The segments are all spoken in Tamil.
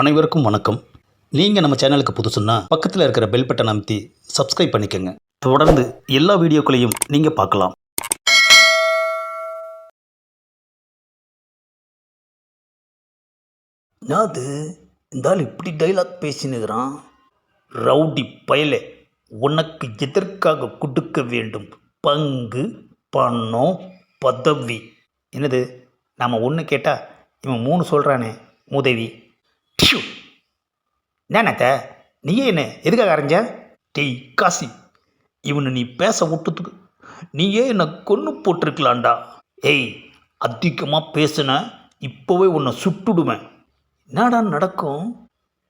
அனைவருக்கும் வணக்கம். நீங்கள் நம்ம சேனலுக்கு புதுசுன்னா பக்கத்தில் இருக்கிற பெல் பட்டன் அமைத்தி சப்ஸ்கிரைப் பண்ணிக்கோங்க. தொடர்ந்து எல்லா வீடியோக்களையும் நீங்கள் பார்க்கலாம். அது இந்த ஆள் இப்படி டைலாக் பேசினுக்கிறான்? ரவுடி பயலே உனக்கு எதற்காக கொடுக்க வேண்டும்? பங்கு பணம் பதவி. என்னது? நாம் ஒன்று கேட்டால் இவன் மூணு சொல்கிறானே உதவி ஷூ. என்னத்த நீயே என்ன எதுக்காக அரைஞ்ச? டேய் காசி இவனை நீ பேச விட்டதுக்கு நீயே என்னை கொன்று போட்டிருக்கலாண்டா ஏய் அதிகமாக பேசுன இப்போவே உன்னை சுட்டுடுவேன் என்னடா நடக்கும்?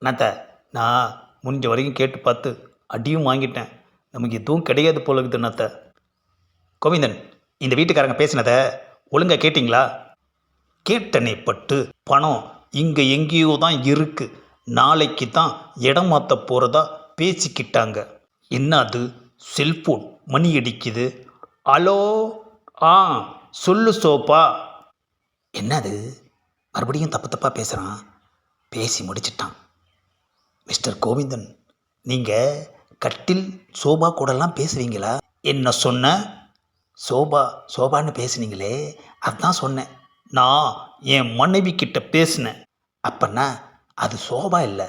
என்னத்த நான் முடிஞ்ச வரைக்கும் கேட்டு பார்த்து அடியும் வாங்கிட்டேன். நமக்கு எதுவும் கிடையாது போல இருக்குது என்னத்த கோவிந்தன் இந்த வீட்டுக்காரங்க பேசினதை ஒழுங்காக கேட்டிங்களா? கேட்டனே பட்டு பணம் இங்கே எங்கேயோ தான் இருக்கு. நாளைக்கு தான் இடம் மாற்ற போகிறதா பேசிக்கிட்டாங்க. என்ன அது செல்ஃபோன் மணி அடிக்குது. ஹலோ? ஆ சொல்லு சோப்பா என்னது? மறுபடியும் தப்பு தப்பாக பேசுகிறான் பேசி முடிச்சிட்டான். மிஸ்டர் கோவிந்தன் நீங்கள் கட்டில் சோபா கூடலாம் பேசுவீங்களா? என்ன சொன்ன? சோபா சோபான்னு பேசுனீங்களே அதான் சொன்னேன். நான் என் மனைவி கிட்ட பேசினேன். அப்பன்னா அது சோபா இல்லை.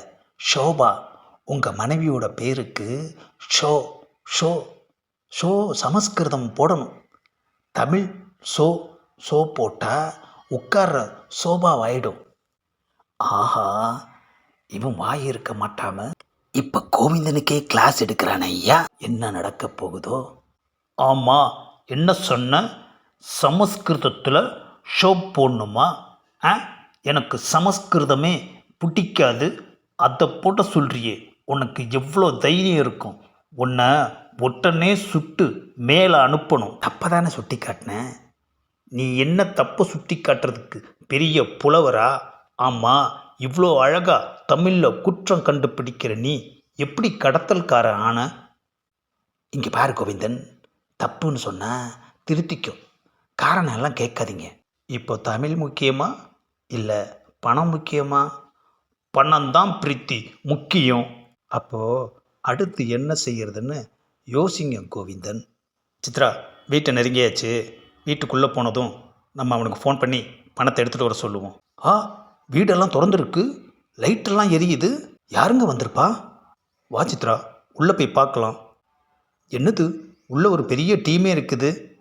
ஷோபா உங்கள் மனைவியோட பேருக்கு ஷோ ஷோ ஷோ சமஸ்கிருதம் போடணும். தமிழ் ஷோ ஷோ போட்டால் உட்கார்ற சோபாவாயிடும். ஆஹா இவன் வாய் இருக்க மாட்டாம. இப்போ கோவிந்தனுக்கே கிளாஸ் எடுக்கிறான் ஐயா. என்ன நடக்க போகுதோ? ஆமாம் என்ன சொன்ன? சமஸ்கிருதத்தில் ஷோ போடணுமா? ஆ? எனக்கு சமஸ்கிருதமே பிடிக்காது. அதை போட்ட சொல்றியே உனக்கு எவ்வளோ தைரியம் இருக்கும்? உன்னை உடனே சுட்டு மேலே அனுப்பணும். தப்பை தானே சுட்டி காட்டினேன் நீ என்ன தப்பை சுட்டி காட்டுறதுக்கு பெரிய புலவரா? ஆமாம் இவ்வளோ அழகாக தமிழில் குற்றம் கண்டுபிடிக்கிற நீ எப்படி கடத்தல்கார ஆன? இங்கே பாரு கோவிந்தன் தப்புன்னு சொன்னால் திருத்திக்கும். காரணம் எல்லாம் கேட்காதீங்க. இப்போ தமிழ் முக்கியமாக இல்லை பணம் முக்கியமா? பணம் தான் பிரீத்தி முக்கியம். அப்போது அடுத்து என்ன செய்கிறதுன்னு யோசிங்க கோவிந்தன். சித்ரா வீட்டை நெருங்கியாச்சு. வீட்டுக்குள்ளே போனதும் நம்ம அவனுக்கு ஃபோன் பண்ணி பணத்தை எடுத்துகிட்டு வர சொல்லுவோம். ஆ வீடெல்லாம் திறந்துருக்கு. லைட்டெல்லாம் எரியுது. யாருங்க வந்திருப்பா? வா சித்ரா உள்ளே போய் பார்க்கலாம். என்னது? உள்ளே ஒரு பெரிய டீமே இருக்குது.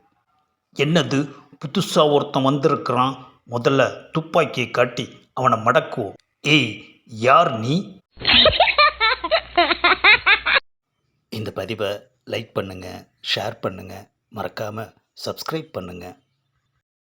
என்னது? புதுசாக ஒருத்தன் வந்திருக்கிறான். முதல்ல துப்பாக்கியை காட்டி அவனை மடக்குவோம். ஏய் யார் நீ? இந்த பதிவை லைக் பண்ணுங்கள் ஷேர் பண்ணுங்கள் மறக்காமல் சப்ஸ்கிரைப் பண்ணுங்கள்